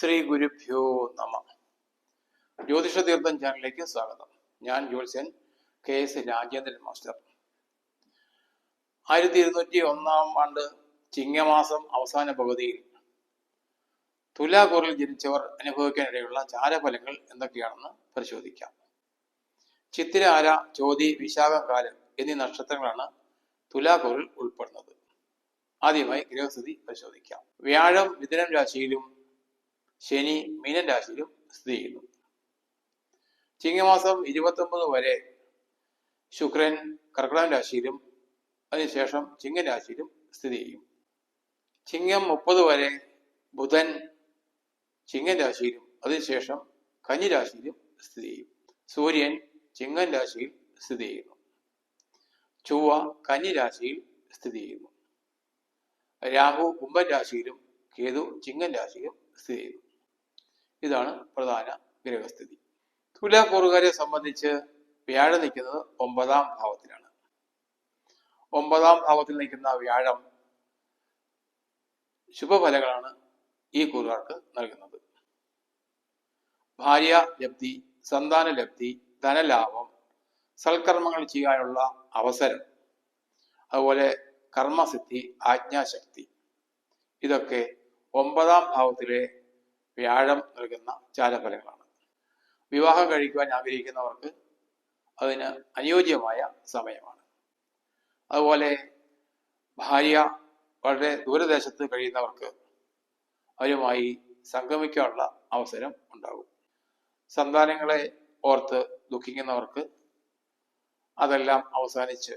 ശ്രീ ഗുരുഭ്യോ നമ. ജ്യോതിഷ തീർത്ഥം ചാനലിലേക്ക് സ്വാഗതം. ഞാൻ ജ്യോത്സ്യൻ കെ എസ് രാജേന്ദ്രൻ മാസ്റ്റർ. ആയിരത്തി ഇരുന്നൂറ്റി ഒന്നാം ആണ്ട് ചിങ്ങമാസം അവസാന പകുതിയിൽ തുലാകൂറിൽ ജനിച്ചവർ അനുഭവിക്കാനിടയുള്ള ചാരഫലങ്ങൾ എന്തൊക്കെയാണെന്ന് പരിശോധിക്കാം. ചിത്തിരാര ചോതി വിശാഖം കാലം എന്നീ നക്ഷത്രങ്ങളാണ് തുലാകൂറിൽ ഉൾപ്പെടുന്നത്. ആദ്യമായി ഗ്രഹസ്ഥിതി പരിശോധിക്കാം. വ്യാഴം മിഥുനം രാശിയിലും ശനി മീനൻ രാശിയിലും സ്ഥിതി ചെയ്യുന്നു. ചിങ്ങമാസം ഇരുപത്തൊമ്പത് വരെ ശുക്രൻ കർക്കിടകം രാശിയിലും അതിനുശേഷം ചിങ്ങൻ രാശിയിലും സ്ഥിതി ചെയ്യും. ചിങ്ങം മുപ്പത് വരെ ബുധൻ ചിങ്ങൻ രാശിയിലും അതിനുശേഷം കന്നി രാശിയിലും സ്ഥിതി ചെയ്യും. സൂര്യൻ ചിങ്ങൻ രാശിയിൽ സ്ഥിതി ചെയ്യുന്നു. ചൊവ്വ കന്നി രാശിയിൽ സ്ഥിതി ചെയ്യുന്നു. രാഹു കുംഭൻ രാശിയിലും കേതു ചിങ്ങൻ രാശിയിലും സ്ഥിതി ചെയ്യുന്നു. ഇതാണ് പ്രധാന ഗ്രഹസ്ഥിതി. തുലാക്കൂറുകാരെ സംബന്ധിച്ച് വ്യാഴം നിൽക്കുന്നത് ഒമ്പതാം ഭാവത്തിലാണ്. ഒമ്പതാം ഭാവത്തിൽ നിൽക്കുന്ന വ്യാഴം ശുഭഫലങ്ങളാണ് ഈ കൂറുകാർക്ക് നൽകുന്നത്. ഭാര്യ ലബ്ധി സന്താന ലബ്ധി ധനലാഭം സൽക്കർമ്മങ്ങൾ ചെയ്യാനുള്ള അവസരം അതുപോലെ കർമ്മസിദ്ധി ആജ്ഞാശക്തി ഇതൊക്കെ ഒമ്പതാം ഭാവത്തിലെ വ്യാഴം നൽകുന്ന ചാരഫലങ്ങളാണ്. വിവാഹം കഴിക്കുവാൻ ആഗ്രഹിക്കുന്നവർക്ക് അതിന് അനുയോജ്യമായ സമയമാണ്. അതുപോലെ ഭാര്യ വളരെ ദൂരദേശത്ത് കഴിയുന്നവർക്ക് അവരുമായി സംഗമിക്കാനുള്ള അവസരം ഉണ്ടാകും. സന്താനങ്ങളെ ഓർത്ത് ദുഃഖിക്കുന്നവർക്ക് അതെല്ലാം അവസാനിച്ച്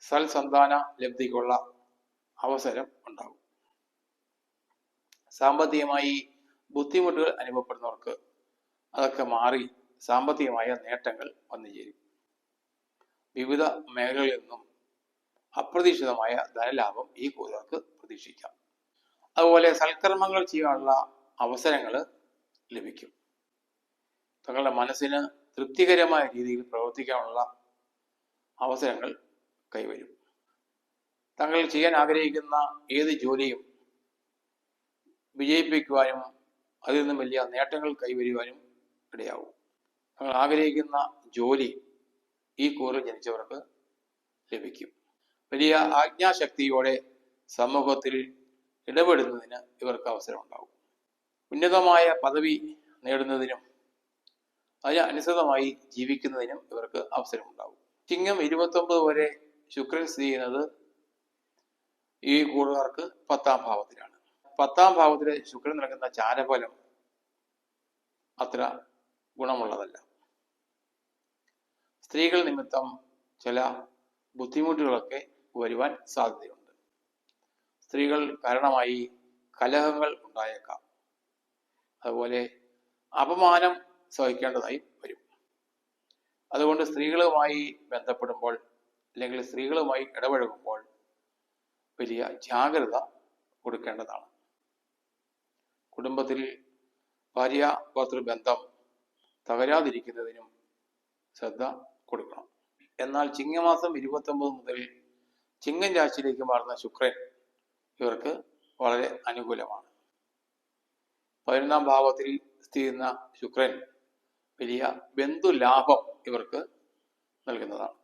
സൽസന്താന ലബ്ധിക്കുള്ള അവസരം ഉണ്ടാകും. സാമ്പത്തികമായി ബുദ്ധിമുട്ടുകൾ അനുഭവപ്പെടുന്നവർക്ക് അതൊക്കെ മാറി സാമ്പത്തികമായ നേട്ടങ്ങൾ വന്നു ചേരും. വിവിധ മേഖലകളിൽ നിന്നും അപ്രതീക്ഷിതമായ ധനലാഭം ഈ കൂതർക്ക് പ്രതീക്ഷിക്കാം. അതുപോലെ സൽക്കർമ്മങ്ങൾ ചെയ്യാനുള്ള അവസരങ്ങൾ ലഭിക്കും. തങ്ങളുടെ മനസ്സിന് തൃപ്തികരമായ രീതിയിൽ പ്രവർത്തിക്കാനുള്ള അവസരങ്ങൾ കൈവരും. തങ്ങൾ ചെയ്യാൻ ആഗ്രഹിക്കുന്ന ഏത് ജോലിയും വിജയിപ്പിക്കുവാനും അതിൽ നിന്നും വലിയ നേട്ടങ്ങൾ കൈവരുവാനും ഇടയാവും. നമ്മൾ ആഗ്രഹിക്കുന്ന ജോലി ഈ കൂറിൽ ജനിച്ചവർക്ക് ലഭിക്കും. വലിയ ആജ്ഞാശക്തിയോടെ സമൂഹത്തിൽ ഇടപെടുന്നതിന് ഇവർക്ക് അവസരം ഉന്നതമായ പദവി നേടുന്നതിനും അതിന് അനുസൃതമായി ജീവിക്കുന്നതിനും ഇവർക്ക് അവസരമുണ്ടാവും ചിങ്ങം ഇരുപത്തൊമ്പത് വരെ ശുക്രൻ സ്ഥിതി ചെയ്യുന്നത് ഈ കൂടുകാർക്ക് പത്താം ഭാവത്തിലാണ്. പത്താം ഭാവത്തിലെ ശുക്രൻ നൽകുന്ന ചാരഫലം അത്ര ഗുണമുള്ളതല്ല. സ്ത്രീകൾ നിമിത്തം ചില ബുദ്ധിമുട്ടുകളൊക്കെ വരുവാൻ സാധ്യതയുണ്ട്. സ്ത്രീകൾ കാരണമായി കലഹങ്ങൾ ഉണ്ടായേക്കാം. അതുപോലെ അപമാനം സഹിക്കേണ്ടതായി വരും. അതുകൊണ്ട് സ്ത്രീകളുമായി ബന്ധപ്പെടുമ്പോൾ അല്ലെങ്കിൽ സ്ത്രീകളുമായി ഇടപഴകുമ്പോൾ വലിയ ജാഗ്രത കൊടുക്കേണ്ടതാണ്. കുടുംബത്തിൽ ഭാര്യ ഭർത്തൃബന്ധം തകരാതിരിക്കുന്നതിനും ശ്രദ്ധ കൊടുക്കണം. എന്നാൽ ചിങ്ങമാസം ഇരുപത്തൊമ്പത് മുതൽ ചിങ്ങൻ രാശിയിലേക്ക് മാറുന്ന ശുക്രൻ ഇവർക്ക് വളരെ അനുകൂലമാണ്. പതിനൊന്നാം ഭാവത്തിൽ സ്ഥിതി ചെയ്യുന്ന ശുക്രൻ വലിയ ബന്ധു ലാഭം ഇവർക്ക് നൽകുന്നതാണ്.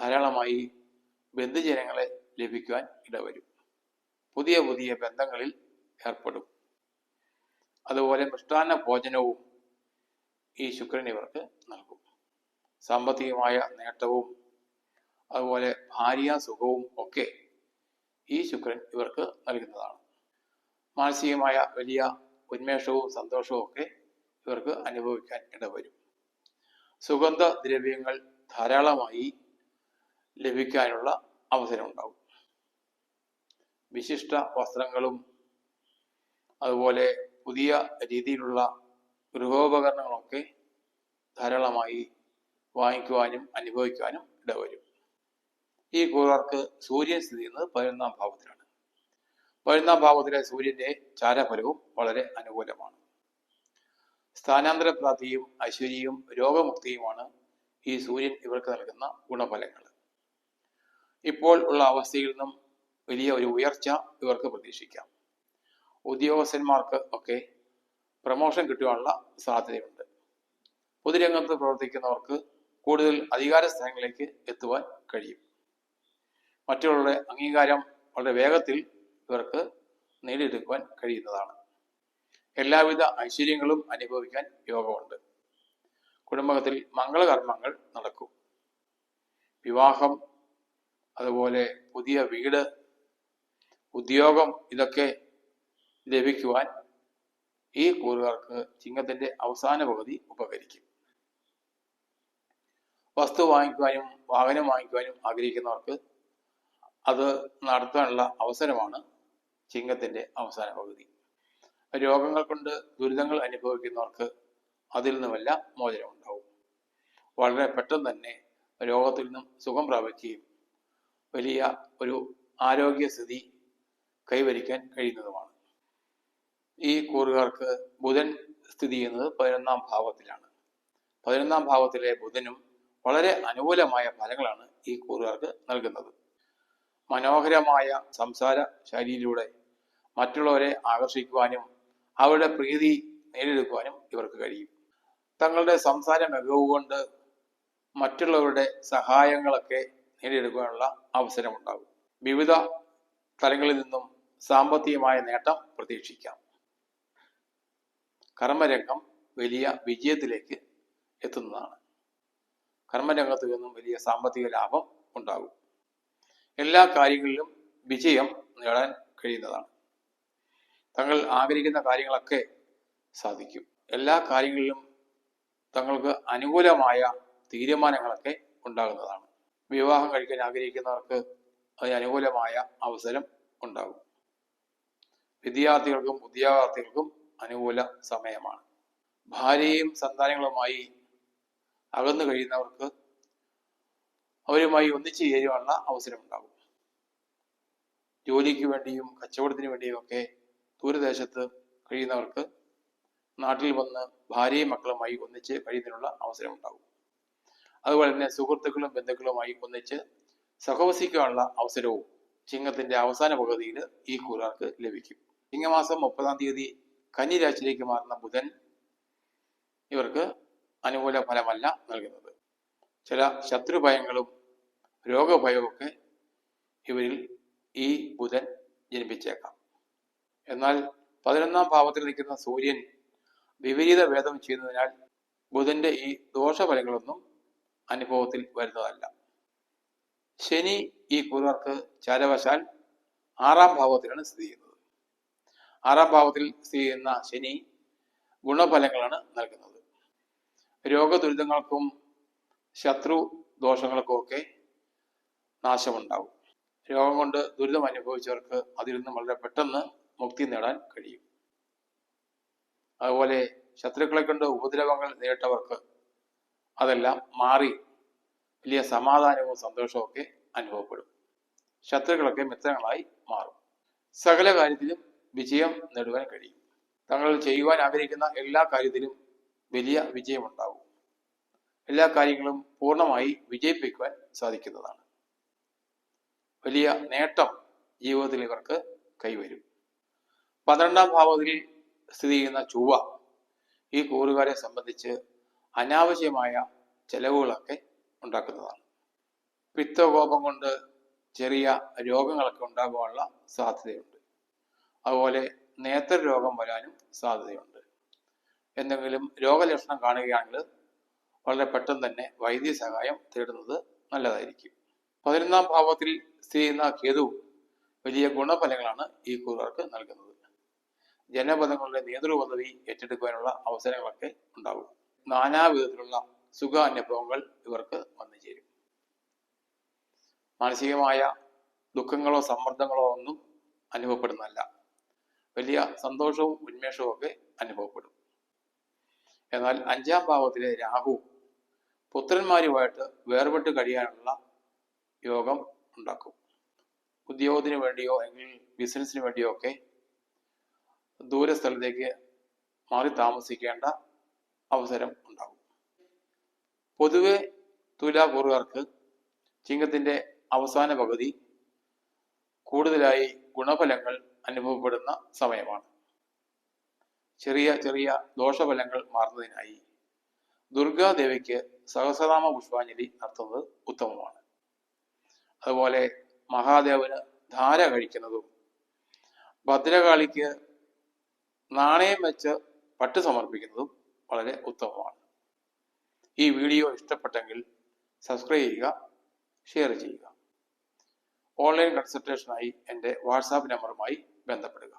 ധാരാളമായി ബന്ധുജനങ്ങളെ ലഭിക്കുവാൻ ഇടവരും. പുതിയ പുതിയ ബന്ധങ്ങളിൽ ഏർപ്പെടും. അതുപോലെ മൃഷ്ടാന്ന ഭോജനവും ഈ ശുക്രൻ ഇവർക്ക് നൽകും. സാമ്പത്തികമായ നേട്ടവും അതുപോലെ ഭാര്യ സുഖവും ഒക്കെ ഈ ശുക്രൻ ഇവർക്ക് നൽകുന്നതാണ്. മാനസികമായ വലിയ ഉന്മേഷവും സന്തോഷവും ഒക്കെ ഇവർക്ക് അനുഭവിക്കാൻ ഇടവരും. സുഗന്ധ ദ്രവ്യങ്ങൾ ധാരാളമായി ലഭിക്കാനുള്ള അവസരം ഉണ്ടാകും. വിശിഷ്ട വസ്ത്രങ്ങളും അതുപോലെ പുതിയ രീതിയിലുള്ള ഗൃഹോപകരണങ്ങളൊക്കെ ധാരാളമായി വാങ്ങിക്കുവാനും അനുഭവിക്കുവാനും ഇടവരും. ഈ കൂറാർക്ക് സൂര്യൻ സ്ഥിതി ചെയ്യുന്നത് പതിനൊന്നാം ഭാവത്തിലാണ്. പതിനൊന്നാം ഭാവത്തിലെ സൂര്യന്റെ ചാരഫലവും വളരെ അനുകൂലമാണ്. സ്ഥാനാന്തര പ്രാപ്തിയും ഐശ്വര്യവും രോഗമുക്തിയുമാണ് ഈ സൂര്യൻ ഇവർക്ക് നൽകുന്ന ഗുണഫലങ്ങൾ. ഇപ്പോൾ ഉള്ള അവസ്ഥയിൽ നിന്നും വലിയ ഒരു ഉയർച്ച ഇവർക്ക് പ്രതീക്ഷിക്കാം. ഉദ്യോഗസ്ഥന്മാർക്ക് ഒക്കെ പ്രമോഷൻ കിട്ടുവാനുള്ള സാധ്യതയുണ്ട്. പൊതുരംഗത്ത് പ്രവർത്തിക്കുന്നവർക്ക് കൂടുതൽ അധികാര സ്ഥാനങ്ങളിലേക്ക് എത്തുവാൻ കഴിയും. മറ്റുള്ളവരുടെ അംഗീകാരം വളരെ വേഗത്തിൽ ഇവർക്ക് നേടിയെടുക്കുവാൻ കഴിയുന്നതാണ്. എല്ലാവിധ ഐശ്വര്യങ്ങളും അനുഭവിക്കാൻ യോഗമുണ്ട്. കുടുംബത്തിൽ മംഗളകർമ്മങ്ങൾ നടക്കും. വിവാഹം അതുപോലെ പുതിയ വീട് ഉദ്യോഗം ഇതൊക്കെ ലഭിക്കുവാൻ ഈ കൂറുകാർക്ക് ചിങ്ങത്തിന്റെ അവസാന പകുതി ഉപകരിക്കും. വസ്തു വാങ്ങിക്കുവാനും വാഹനം വാങ്ങിക്കുവാനും ആഗ്രഹിക്കുന്നവർക്ക് അത് നടത്താനുള്ള അവസരമാണ് ചിങ്ങത്തിന്റെ അവസാന പകുതി. രോഗങ്ങൾ കൊണ്ട് ദുരിതങ്ങൾ അനുഭവിക്കുന്നവർക്ക് അതിൽ നിന്നുമല്ല മോചനമുണ്ടാവും. വളരെ പെട്ടെന്ന് തന്നെ രോഗത്തിൽ നിന്നും സുഖം പ്രാപിക്കുകയും വലിയ ഒരു ആരോഗ്യസ്ഥിതി കൈവരിക്കാൻ കഴിയുന്നതുമാണ്. ഈ കൂറുകാർക്ക് ബുധൻ സ്ഥിതി ചെയ്യുന്നത് പതിനൊന്നാം ഭാവത്തിലാണ്. പതിനൊന്നാം ഭാവത്തിലെ ബുധനും വളരെ അനുകൂലമായ ഫലങ്ങളാണ് ഈ കൂറുകാർക്ക് നൽകുന്നത്. മനോഹരമായ സംസാര ശൈലിയിലൂടെ മറ്റുള്ളവരെ ആകർഷിക്കുവാനും അവരുടെ പ്രീതി നേടിയെടുക്കുവാനും ഇവർക്ക് കഴിയും. തങ്ങളുടെ സംസാര മികവ് കൊണ്ട് മറ്റുള്ളവരുടെ സഹായങ്ങളൊക്കെ നേടിയെടുക്കുവാനുള്ള അവസരമുണ്ടാകും. വിവിധ തലങ്ങളിൽ നിന്നും സാമ്പത്തികമായ നേട്ടം പ്രതീക്ഷിക്കാം. കർമ്മരംഗം വലിയ വിജയത്തിലേക്ക് എത്തുന്നതാണ്. കർമ്മരംഗത്ത് നിന്നും വലിയ സാമ്പത്തിക ലാഭം ഉണ്ടാകും. എല്ലാ കാര്യങ്ങളിലും വിജയം നേടാൻ കഴിയുന്നതാണ്. തങ്ങൾ ആഗ്രഹിക്കുന്ന കാര്യങ്ങളൊക്കെ സാധിക്കും. എല്ലാ കാര്യങ്ങളിലും തങ്ങൾക്ക് അനുകൂലമായ തീരുമാനങ്ങളൊക്കെ ഉണ്ടാകുന്നതാണ്. വിവാഹം കഴിക്കാൻ ആഗ്രഹിക്കുന്നവർക്ക് അതിന് അനുകൂലമായ അവസരം ഉണ്ടാകും. വിദ്യാർത്ഥികൾക്കും ഉദ്യോഗാർത്ഥികൾക്കും അനുകൂല സമയമാണ്. ഭാര്യയും സന്താനങ്ങളുമായി അകന്നു കഴിയുന്നവർക്ക് അവരുമായി ഒന്നിച്ചു ചേരുവാനുള്ള അവസരമുണ്ടാകും. ജോലിക്ക് വേണ്ടിയും കച്ചവടത്തിന് വേണ്ടിയും ഒക്കെ ദൂരദേശത്ത് കഴിയുന്നവർക്ക് നാട്ടിൽ വന്ന് ഭാര്യയും മക്കളുമായി ഒന്നിച്ച് കഴിയുന്നതിനുള്ള അവസരമുണ്ടാകും. അതുപോലെ തന്നെ സുഹൃത്തുക്കളും ബന്ധുക്കളുമായി ഒന്നിച്ച് സഹവസിക്കാനുള്ള അവസരവും ചിങ്ങത്തിന്റെ അവസാന പകുതിയിൽ ഈ കൂറാർക്ക് ലഭിക്കും. ചിങ്ങമാസം മുപ്പതാം തീയതി കന്നി രാശിയിലേക്ക് മാറുന്ന ബുധൻ ഇവർക്ക് അനുകൂല ഫലമല്ല നൽകുന്നത്. ചില ശത്രുഭയങ്ങളും രോഗഭയവുമൊക്കെ ഇവരിൽ ഈ ബുധൻ ജനിപ്പിച്ചേക്കാം. എന്നാൽ പതിനൊന്നാം ഭാവത്തിൽ നിൽക്കുന്ന സൂര്യൻ വിപരീത ഭേദം ചെയ്യുന്നതിനാൽ ബുധന്റെ ഈ ദോഷഫലങ്ങളൊന്നും അനുഭവത്തിൽ വരുന്നതല്ല. ശനി ഈ കുറുവർക്ക് ചാരവശാൽ ആറാം ഭാവത്തിലാണ് സ്ഥിതി ചെയ്യുന്നത്. ആറാം ഭാവത്തിൽ സ്ഥിതി ചെയ്യുന്ന ശനി ഗുണഫലങ്ങളാണ് നൽകുന്നത്. രോഗദുരിതങ്ങൾക്കും ശത്രു ദോഷങ്ങൾക്കും ഒക്കെ നാശമുണ്ടാവും. രോഗം കൊണ്ട് ദുരിതം അനുഭവിച്ചവർക്ക് അതിൽ നിന്ന് വളരെ പെട്ടെന്ന് മുക്തി നേടാൻ കഴിയും. അതുപോലെ ശത്രുക്കളെ കൊണ്ട് ഉപദ്രവങ്ങൾ നേരിട്ടവർക്ക് അതെല്ലാം മാറി വലിയ സമാധാനവും സന്തോഷവും ഒക്കെ അനുഭവപ്പെടും. ശത്രുക്കളൊക്കെ മിത്രങ്ങളായി മാറും. സകല കാര്യത്തിലും വിജയം നേടുവാൻ കഴിയും. തങ്ങൾ ചെയ്യുവാൻ ആഗ്രഹിക്കുന്ന എല്ലാ കാര്യത്തിലും വലിയ വിജയമുണ്ടാവും. എല്ലാ കാര്യങ്ങളും പൂർണമായി വിജയിപ്പിക്കുവാൻ സാധിക്കുന്നതാണ്. വലിയ നേട്ടം ജീവിതത്തിൽ ഇവർക്ക് കൈവരും. പന്ത്രണ്ടാം ഭാവത്തിൽ സ്ഥിതി ചെയ്യുന്ന ചൊവ്വ ഈ കൂറുകാരെ സംബന്ധിച്ച് അനാവശ്യമായ ചെലവുകളൊക്കെ ഉണ്ടാക്കുന്നതാണ്. പിത്തകോപം കൊണ്ട് ചെറിയ രോഗങ്ങളൊക്കെ ഉണ്ടാകുവാനുള്ള സാധ്യതയുണ്ട്. അതുപോലെ നേത്ര രോഗം വരാനും സാധ്യതയുണ്ട്. എന്തെങ്കിലും രോഗലക്ഷണം കാണുകയാണെങ്കിൽ വളരെ പെട്ടെന്ന് തന്നെ വൈദ്യ സഹായം തേടുന്നത് നല്ലതായിരിക്കും. പതിനൊന്നാം ഭാവത്തിൽ സ്ഥിതി ചെയ്യുന്ന കേതു വലിയ ഗുണഫലങ്ങളാണ് ഈ കൂറുകാർക്ക് നൽകുന്നത്. ജനപദങ്ങളുടെ നേതൃപദവി ഏറ്റെടുക്കുവാനുള്ള അവസരങ്ങളൊക്കെ ഉണ്ടാകും. നാനാവിധത്തിലുള്ള സുഖ അനുഭവങ്ങൾ ഇവർക്ക് വന്നു ചേരും. മാനസികമായ ദുഃഖങ്ങളോ സമ്മർദ്ദങ്ങളോ ഒന്നും അനുഭവപ്പെടുന്നതല്ല. വലിയ സന്തോഷവും ഉന്മേഷവും ഒക്കെ അനുഭവപ്പെടും. എന്നാൽ അഞ്ചാം ഭാവത്തിലെ രാഹു പുത്രന്മാരുമായിട്ട് വേർപെട്ട് കഴിയാനുള്ള യോഗം ഉണ്ടാക്കും. ഉദ്യോഗത്തിന് വേണ്ടിയോ അല്ലെങ്കിൽ ബിസിനസ്സിന് വേണ്ടിയോ ഒക്കെ ദൂരസ്ഥലത്തേക്ക് മാറി താമസിക്കേണ്ട അവസരം ഉണ്ടാകും. പൊതുവെ തുലാപൂർവർക്ക് ചിങ്ങത്തിന്റെ അവസാന പകുതി കൂടുതലായി ഗുണഫലങ്ങൾ അനുഭവപ്പെടുന്ന സമയമാണ്. ചെറിയ ചെറിയ ദോഷഫലങ്ങൾ മാറുന്നതിനായി ദുർഗാദേവിക്ക് സഹസ്രനാമ പുഷ്പാഞ്ജലി നടത്തുന്നത് ഉത്തമമാണ്. അതുപോലെ മഹാദേവന് ധാര കഴിക്കുന്നതും ഭദ്രകാളിക്ക് നാണയം വെച്ച് പട്ട് സമർപ്പിക്കുന്നതും വളരെ ഉത്തമമാണ്. ഈ വീഡിയോ ഇഷ്ടപ്പെട്ടെങ്കിൽ സബ്സ്ക്രൈബ് ചെയ്യുക ഷെയർ ചെയ്യുക. ഓൺലൈൻ കൺസൾട്ടേഷനായി എന്റെ വാട്സാപ്പ് നമ്പറുമായി ബന്ധപ്പെടുക